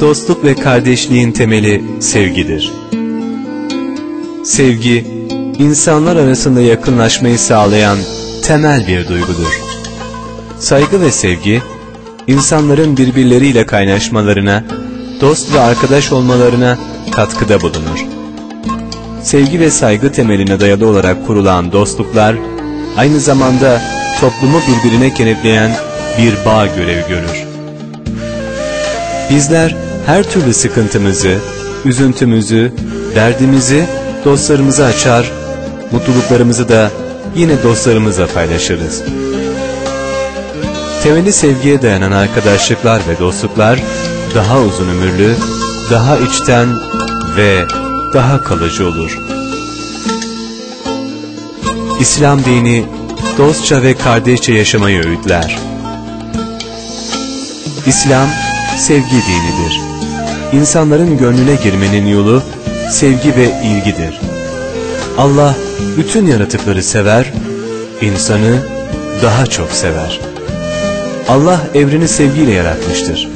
Dostluk ve kardeşliğin temeli sevgidir. Sevgi, insanlar arasında yakınlaşmayı sağlayan temel bir duygudur. Saygı ve sevgi, insanların birbirleriyle kaynaşmalarına, dost ve arkadaş olmalarına katkıda bulunur. Sevgi ve saygı temeline dayalı olarak kurulan dostluklar, aynı zamanda toplumu birbirine kenetleyen bir bağ görevi görür. Bizler her türlü sıkıntımızı, üzüntümüzü, derdimizi dostlarımıza açar, mutluluklarımızı da yine dostlarımızla paylaşırız. Temeli sevgiye dayanan arkadaşlıklar ve dostluklar daha uzun ömürlü, daha içten ve daha kalıcı olur. İslam dini dostça ve kardeşçe yaşamayı öğütler. İslam sevgi dinidir. İnsanların gönlüne girmenin yolu sevgi ve ilgidir. Allah bütün yaratıkları sever, insanı daha çok sever. Allah evreni sevgiyle yaratmıştır.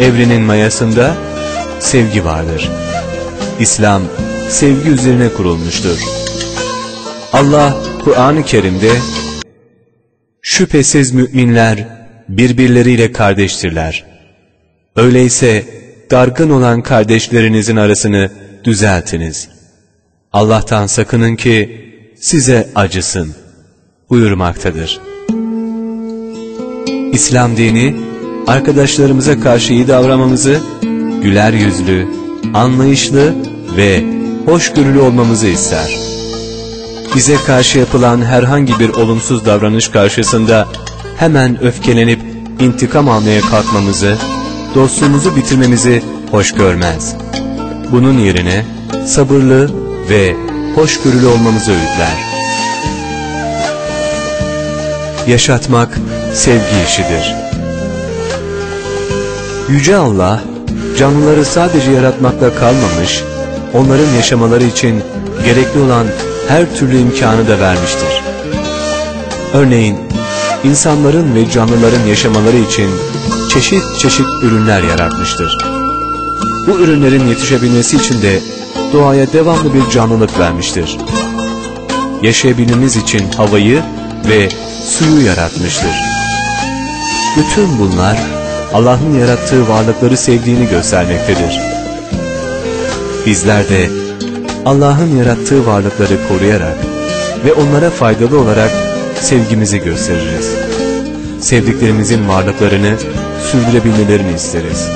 Evrenin mayasında sevgi vardır. İslam sevgi üzerine kurulmuştur. Allah Kur'an-ı Kerim'de şüphesiz müminler birbirleriyle kardeştirler. Öyleyse dargın olan kardeşlerinizin arasını düzeltiniz. Allah'tan sakının ki size acısın buyurmaktadır. İslam dini arkadaşlarımıza karşı iyi davranmamızı, güler yüzlü, anlayışlı ve hoşgörülü olmamızı ister. Bize karşı yapılan herhangi bir olumsuz davranış karşısında hemen öfkelenip intikam almaya kalkmamızı, dostluğumuzu bitirmemizi hoş görmez. Bunun yerine sabırlı ve hoşgörülü olmamızı öğütler. Yaşatmak sevgi işidir. Yüce Allah, canlıları sadece yaratmakla kalmamış, onların yaşamaları için gerekli olan her türlü imkanı da vermiştir. Örneğin, insanların ve canlıların yaşamaları için çeşit çeşit ürünler yaratmıştır. Bu ürünlerin yetişebilmesi için de doğaya devamlı bir canlılık vermiştir. Yaşayabilmemiz için havayı ve suyu yaratmıştır. Bütün bunlar Allah'ın yarattığı varlıkları sevdiğini göstermektedir. Bizler de Allah'ın yarattığı varlıkları koruyarak ve onlara faydalı olarak sevgimizi gösteririz. Sevdiklerimizin varlıklarını sürdürebilmelerini isteriz.